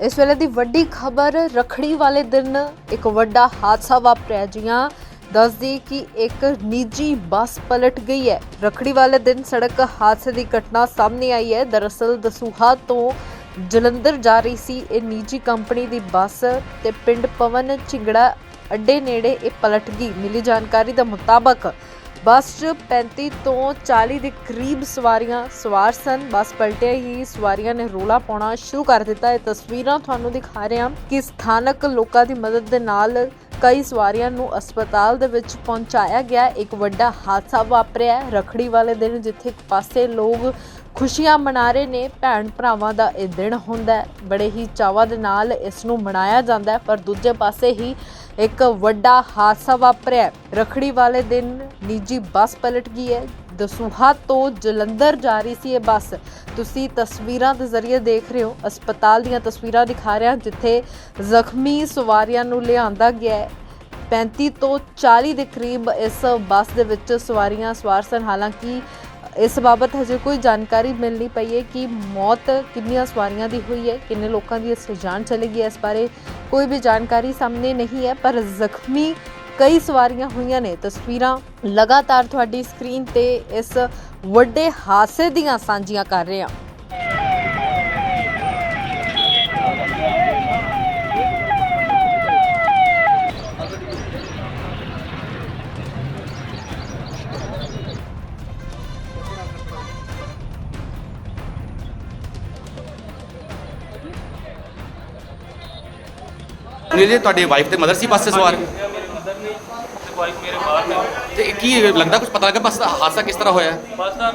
ਇਸ ਵੇਲੇ ਦੀ ਵੱਡੀ ਖਬਰ, ਰਖੜੀ ਵਾਲੇ ਦਿਨ ਇੱਕ ਵੱਡਾ ਹਾਦਸਾ ਵਾਪਰਿਆ ਜੀਆਂ ਦੱਸਦੀ ਕਿ ਇੱਕ ਨਿੱਜੀ ਬੱਸ ਪਲਟ ਗਈ ਹੈ। ਰਖੜੀ ਵਾਲੇ ਦਿਨ ਸੜਕ ਹਾਦਸੇ ਦੀ ਘਟਨਾ ਸਾਹਮਣੇ ਆਈ ਹੈ। ਦਰਅਸਲ ਦਸੂਹਾ ਤੋਂ ਜਲੰਧਰ ਜਾ ਰਹੀ ਸੀ ਇਹ ਨਿੱਜੀ ਕੰਪਨੀ ਦੀ ਬੱਸ ਤੇ ਪਿੰਡ ਪਵਨ ਝਿੰਗੜਾ ਅੱਡੇ ਨੇੜੇ ਇਹ ਪਲਟ ਗਈ। ਮਿਲੀ ਜਾਣਕਾਰੀ ਦੇ ਮੁਤਾਬਕ ਬੱਸ 'ਚ 35 ਤੋਂ 40 ਦੇ ਕਰੀਬ ਸਵਾਰੀਆਂ ਸਵਾਰ ਸਨ। ਬੱਸ ਪਲਟਿਆ ਹੀ ਸਵਾਰੀਆਂ ਨੇ ਰੋਲਾ ਪਾਉਣਾ ਸ਼ੁਰੂ ਕਰ ਦਿੱਤਾ। ਇਹ ਤਸਵੀਰਾਂ ਤੁਹਾਨੂੰ ਦਿਖਾ ਰਹੇ ਹਾਂ ਕਿ ਸਥਾਨਕ ਲੋਕਾਂ ਦੀ ਮਦਦ ਦੇ ਨਾਲ ਕਈ ਸਵਾਰੀਆਂ ਨੂੰ ਹਸਪਤਾਲ ਦੇ ਵਿੱਚ ਪਹੁੰਚਾਇਆ ਗਿਆ। ਇੱਕ ਵੱਡਾ ਹਾਦਸਾ ਵਾਪਰਿਆ ਹੈ। ਰੱਖੜੀ ਵਾਲੇ ਦਿਨ, ਜਿੱਥੇ ਇੱਕ ਪਾਸੇ ਲੋਕ ਖੁਸ਼ੀਆਂ ਮਨਾ ਰਹੇ ਨੇ। ਭੈਣ ਭਰਾਵਾਂ ਦਾ ਇਹ ਦਿਨ ਹੁੰਦਾ ਬੜੇ ਹੀ ਚਾਵਾਂ ਦੇ ਨਾਲ ਇਸ ਨੂੰ ਮਨਾਇਆ ਜਾਂਦਾ ਪਰ ਦੂਜੇ ਪਾਸੇ ਹੀ ਇੱਕ ਵੱਡਾ ਹਾਦਸਾ ਵਾਪਰਿਆ ਹੈ। ਰੱਖੜੀ ਵਾਲੇ ਦਿਨ ਨਿੱਜੀ ਬੱਸ ਪਲਟ ਗਈ ਹੈ। ਦਸੂਹਾ ਤੋਂ ਜਲੰਧਰ ਜਾ ਰਹੀ ਸੀ ਇਹ ਬੱਸ? ਤੁਸੀਂ ਤਸਵੀਰਾਂ ਦੇ ਜ਼ਰੀਏ ਦੇਖ ਰਹੇ ਹੋ। ਹਸਪਤਾਲ ਦੀਆਂ ਤਸਵੀਰਾਂ ਦਿਖਾ ਰਿਹਾ ਜਿੱਥੇ ਜ਼ਖਮੀ ਸਵਾਰੀਆਂ ਨੂੰ ਲਿਆਂਦਾ ਗਿਆ ਹੈ। 35 ਤੋਂ 40 ਦੇ ਕਰੀਬ ਇਸ ਬੱਸ ਦੇ ਵਿੱਚ ਸਵਾਰੀਆਂ ਸਵਾਰ ਸਨ। ਹਾਲਾਂਕਿ ਇਸ ਬਾਬਤ ਹਜੇ ਕੋਈ ਜਾਣਕਾਰੀ ਮਿਲ ਨਹੀਂ ਪਈ ਹੈ ਕਿ ਮੌਤ ਕਿੰਨੀਆਂ ਸਵਾਰੀਆਂ ਦੀ ਹੋਈ ਹੈ, ਕਿੰਨੇ ਲੋਕਾਂ ਦੀ ਇਸ ਜਾਨ ਚਲੀ ਗਈ ਹੈ। ਇਸ ਬਾਰੇ ਕੋਈ ਵੀ ਜਾਣਕਾਰੀ ਸਾਹਮਣੇ ਨਹੀਂ ਹੈ, ਪਰ ਜ਼ਖਮੀ ਕਈ ਸਵਾਰੀਆਂ ਹੋਈਆਂ ਨੇ। ਤਸਵੀਰਾਂ ਲਗਾਤਾਰ ਤੁਹਾਡੀ ਸਕਰੀਨ ਤੇ ਇਸ ਵੱਡੇ ਹਾਦਸੇ ਦੀਆਂ ਸਾਂਝੀਆਂ ਕਰ ਰਹੇ ਹਾਂ। ਨਹੀਂ ਜੀ ਤੁਹਾਡੀ ਵਾਈਫ ਤੇ ਮਦਰ ਸੀ ਬੱਸ ਸਵਾਰ? ਮੇਰੇ ਮਦਰ ਨੇ ਤੇ ਵਾਈਫ ਮੇਰੇ ਬਾਹਰ ਨੇ। ਤੇ ਕੀ ਲੱਗਦਾ ਕੁਝ ਪਤਾ ਲੱਗਾ ਬੱਸ ਦਾ ਹਾਦਸਾ ਕਿਸ ਤਰ੍ਹਾਂ ਹੋਇਆ? ਬਸ ਦਾ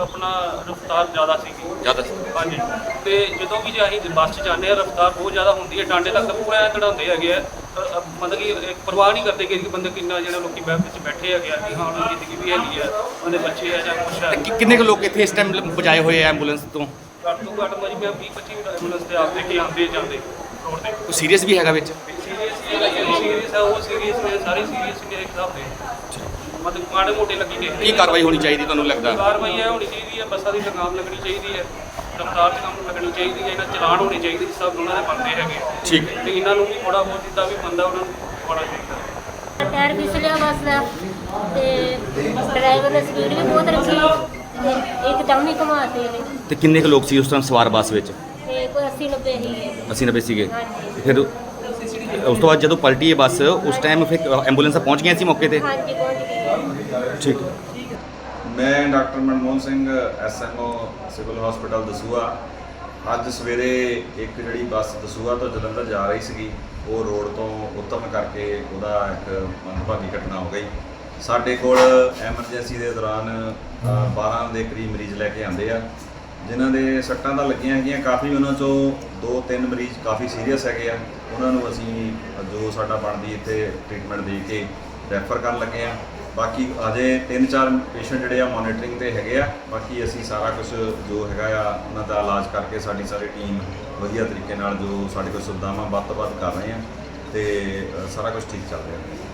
ਆਪਣਾ ਰਫਤਾਰ ਜ਼ਿਆਦਾ ਸੀਗੀ ਜ਼ਿਆਦਾ ਹਾਂਜੀ। ਤੇ ਜਦੋਂ ਵੀ ਜੇ ਅਸੀਂ ਬੱਸ 'ਚ ਜਾਂਦੇ ਆ ਰਫਤਾਰ ਬਹੁਤ ਜ਼ਿਆਦਾ ਹੁੰਦੀ ਹੈ ਟਾਂਡੇ ਤੱਕ ਪੂਰਾ ਐਂ ਚੜਾਉਂਦੇ ਹੈਗੇ ਆ। ਅ, ਮਤਲਬ ਕਿ ਇੱਕ ਪਰਵਾਹ ਨਹੀਂ ਕਰਦੇ ਕਿ ਬੰਦੇ ਕਿੰਨਾ ਜਿਹੜਾ ਲੋਕੀ ਬੈਠ ਵਿੱਚ ਬੈਠੇ ਹੈਗੇ ਆ ਕਿ ਹਾਂ ਉਹਨਾਂ ਦੀ ਜ਼ਿੰਦਗੀ ਵੀ ਹੈਗੀ ਆ ਉਹਦੇ ਬੱਚੇ ਆ ਜਾਂ ਕੁਛ ਹੈ ਕਿੰਨੇ ਕੁ ਲੋਕ ਇੱਥੇ ਇਸ ਟਾਈਮ ਬਚਾਏ ਹੋਏ ਆ ਐਂਬੂਲੈਂਸ ਤੋਂ? ਘੱਟ ਤੋਂ ਘੱਟ ਮਜੀ ਮੈਂ 20 25 ਐਂਬੂਲੈਂਸ ਤੇ ਆਪਦੇ ਕੇ ਆਉਂਦੇ ਜਾਂਦੇ। ਕੋਈ ਸੀਰੀਅਸ ਵੀ ਹੈਗਾ ਵਿੱਚ? ਸੀਰੀਅਸ ਸੀਰੀਅਸ ਆ ਉਹ ਸੀਰੀਅਸ ਨੇ ਸਾਰੇ ਸੀਰੀਅਸ ਨੇ ਇੱਕ ਹਿਸਾਬ ਦੇ ਮਤਲਬ ਮਾੜੇ ਮੋਟੇ ਲੱਗੀ ਨੇ ਕੀ ਕਾਰਵਾਈ ਹੋਣੀ ਚਾਹੀਦੀ ਤੁਹਾਨੂੰ ਲੱਗਦਾ? ਕਾਰਵਾਈ ਇਹ ਹੋਣੀ ਚਾਹੀਦੀ ਹੈ ਬੱਸਾਂ ਦੀ ਲਗਾਮ ਲੱਗਣੀ ਚਾਹੀਦੀ ਹੈ ਰਫਤਾਰ ਤੇ ਕੰਮ ਲੱਗਣੀ ਚਾਹੀਦੀ ਹੈ ਇਹਨਾਂ ਚਲਾਨ ਹੋਣੇ ਚਾਹੀਦੇ ਨਾਲ ਉਹਨਾਂ ਦੇ ਬਣਦੇ ਹੈਗੇ ਆ। ਠੀਕ। ਤੇ ਇਹਨਾਂ ਨੂੰ ਵੀ ਥੋੜਾ ਬਹੁਤ ਜਿੱਦਾਂ ਵੀ ਬੰਦਾ ਉਹਨਾਂ ਨੂੰ ਹੋਣਾ ਚਾਹੀਦਾ। ਟਾਇਰ ਫਿਸਲਿਆ ਬੱਸ ਦਾ ਤੇ ਡਰਾਈਵਰ ਨੇ ਸਪੀਡ ਵੀ ਬਹੁਤ ਰੱਖੀ ਤੇ ਇੱਕਦਮ ਹੀ ਘੁਮਾਤੇ ਨੇ ਤੇ ਕਿੰਨੇ ਕੁ ਲੋਕ ਸੀ ਉਸ ਟਾਈਮ ਸਵਾਰ ਬੱਸ ਵਿੱਚ? ਤੇ ਕੋਈ 80 90 ਹੀ ਹੈ। 80 90 ਸੀਗੇ। ਹਾਂਜੀ। ਫਿਰ ਉਸ ਤੋਂ ਬਾਅਦ ਜਦੋਂ ਪਲਟੀ ਇਹ ਬੱਸ ਉਸ ਟਾਈਮ ਫਿਰ ਐਂਬੂਲੈਂਸਾਂ ਪਹੁੰਚ ਗਈਆਂ ਸੀ ਮੌਕੇ ਤੇ? ਹਾਂਜੀ ਪਹੁੰਚ ਗਏ ਠੀਕ ਮੈਂ doctor Manmohan Singh SMO civil hospital Dasuya ਅੱਜ ਸਵੇਰੇ ਇੱਕ ਜਿਹੜੀ ਬੱਸ ਦਸੂਆ ਤੋਂ ਜਲੰਧਰ ਜਾ ਰਹੀ ਸੀਗੀ ਉਹ ਰੋਡ ਤੋਂ ਉਤਰਨ ਕਰਕੇ ਉਹਦਾ ਇੱਕ ਮੰਦਭਾਗੀ ਘਟਨਾ ਹੋ ਗਈ। ਸਾਡੇ ਕੋਲ ਐਮਰਜੈਂਸੀ ਦੇ ਦੌਰਾਨ ਅ, 12 ਦੇ ਕਰੀਬ ਮਰੀਜ਼ ਲੈ ਕੇ ਆਂਦੇ ਆ। ਜਿਨ੍ਹਾਂ ਦੇ ਸੱਟਾਂ ਤਾਂ ਲੱਗੀਆਂ ਹੈਗੀਆਂ, ਕਾਫੀ ਉਹਨਾਂ ਚੋਂ ਦੋ ਤਿੰਨ ਮਰੀਜ਼ ਕਾਫੀ ਸੀਰੀਅਸ ਹੈਗੇ ਆ। ਉਹਨਾਂ ਨੂੰ ਅਸੀਂ ਜੋ ਸਾਡਾ ਬਣਦੀ ਇੱਥੇ ਟ੍ਰੀਟਮੈਂਟ ਦੇ ਕੇ ਰੈਫਰ ਕਰਨ ਲੱਗੇ ਆ। ਬਾਕੀ ਅਜੇ ਤਿੰਨ ਚਾਰ ਪੇਸ਼ੈਂਟ ਜਿਹੜੇ ਆ ਮੋਨੀਟਰਿੰਗ ਤੇ ਹੈਗੇ ਆ। ਬਾਕੀ ਅਸੀਂ ਸਾਰਾ ਕੁਝ ਜੋ ਹੈਗਾ ਆ, ਉਹਨਾਂ ਦਾ ਇਲਾਜ ਕਰਕੇ ਸਾਡੀ ਸਾਰੀ ਟੀਮ ਵਧੀਆ ਤਰੀਕੇ ਨਾਲ ਜੋ ਸਾਡੇ ਕੋਲ ਸੁਵਿਧਾਵਾਂ ਵੱਧ ਤੋਂ ਵੱਧ ਕਰ ਰਹੇ ਆ ਤੇ ਸਾਰਾ ਕੁਝ ਠੀਕ ਚੱਲ ਰਿਹਾ।